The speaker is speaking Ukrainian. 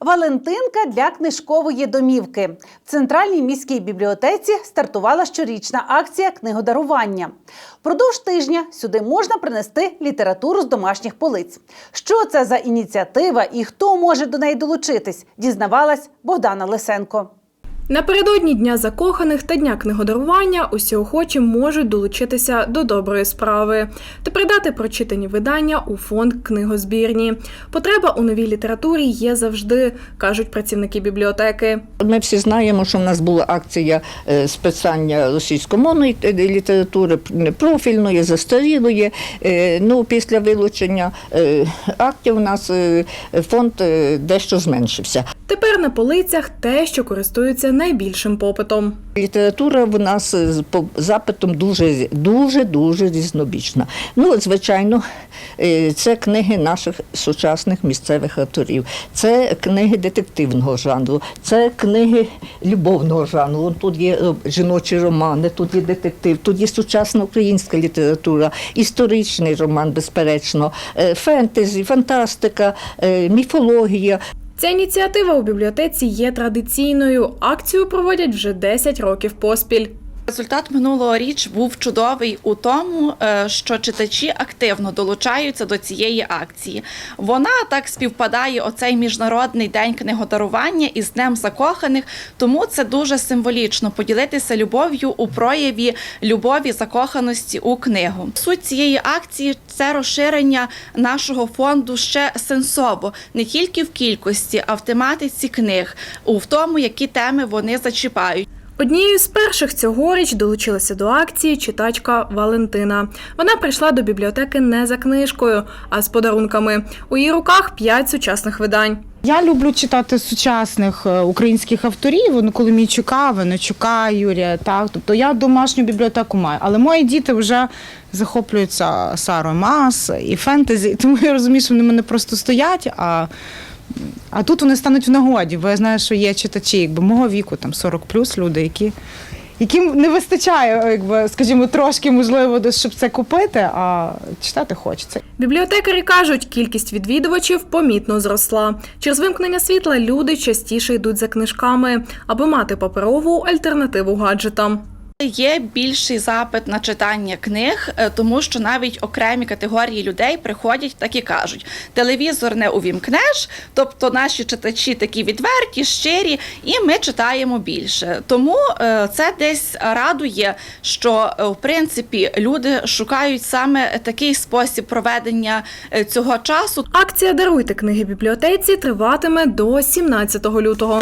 Валентинка для книжкової домівки. В центральній міській бібліотеці стартувала щорічна акція книгодарування. Продовж тижня сюди можна принести літературу з домашніх полиць. Що це за ініціатива і хто може до неї долучитись, дізнавалась Богдана Лисенко. Напередодні Дня закоханих та Дня книгодарування усі охочі можуть долучитися до доброї справи та придати прочитані видання у фонд книгозбірні. Потреба у новій літературі є завжди, кажуть працівники бібліотеки. Ми всі знаємо, що в нас була акція е, списання російськомовної е, літератури профільної, застарілої. Е, Ну, після вилучення актів у нас фонд дещо зменшився. Тепер на полицях те, що користується найбільшим попитом. Література в нас е, з запитом дуже дуже дуже різнобічна. Ну, звичайно, е, це книги наших сучасних місцевих авторів, це книги детективного жанру, це книги любовного жанру. Тут є е, жіночі романи, тут є детектив, тут є сучасна українська література, історичний роман, безперечно, фентезі, фантастика, міфологія. Ця ініціатива у бібліотеці є традиційною. Акцію проводять вже 10 років поспіль. Результат минулого річ був чудовий у тому, е, що читачі активно долучаються до цієї акції. Вона так співпадає оцей міжнародний день книгодарування із Днем закоханих, тому це дуже символічно поділитися любов'ю у прояві любові закоханості у книгу. Суть цієї акції це розширення нашого фонду ще сенсово не тільки в кількості, а в тематиці книг, у тому, які теми вони зачіпають. Однією з перших цьогоріч долучилася до акції читачка Валентина. Вона прийшла до бібліотеки не за книжкою, а з подарунками. У її руках п'ять сучасних видань. Я люблю читати сучасних е, українських авторів, ну, Коломійчука, Венечука, Юрія. Так, тобто я домашню бібліотеку маю. Але мої діти вже захоплюються Сарою Мас і фентезі, тому я розумію, що вони мене просто стоять. А, а тут вони стануть в нагоді, бо я знаю, що є читачі, якби мого віку, там 40 плюс люди, які. Яким не вистачає, якби, скажімо, трошки можливо, щоб це купити, а читати хочеться. Бібліотекарі кажуть, кількість відвідувачів помітно зросла. Через вимкнення світла люди частіше йдуть за книжками, аби мати паперову альтернативу гаджетам. Є більший запит на читання книг, е, тому що навіть окремі категорії людей приходять так і кажуть: телевізор не увімкнеш, тобто наші читачі такі відверті, щирі, і ми читаємо більше. Тому е, це десь радує, що е, в принципі люди шукають саме такий спосіб проведення цього часу. Акція Даруйте книги бібліотеці триватиме до 17 лютого.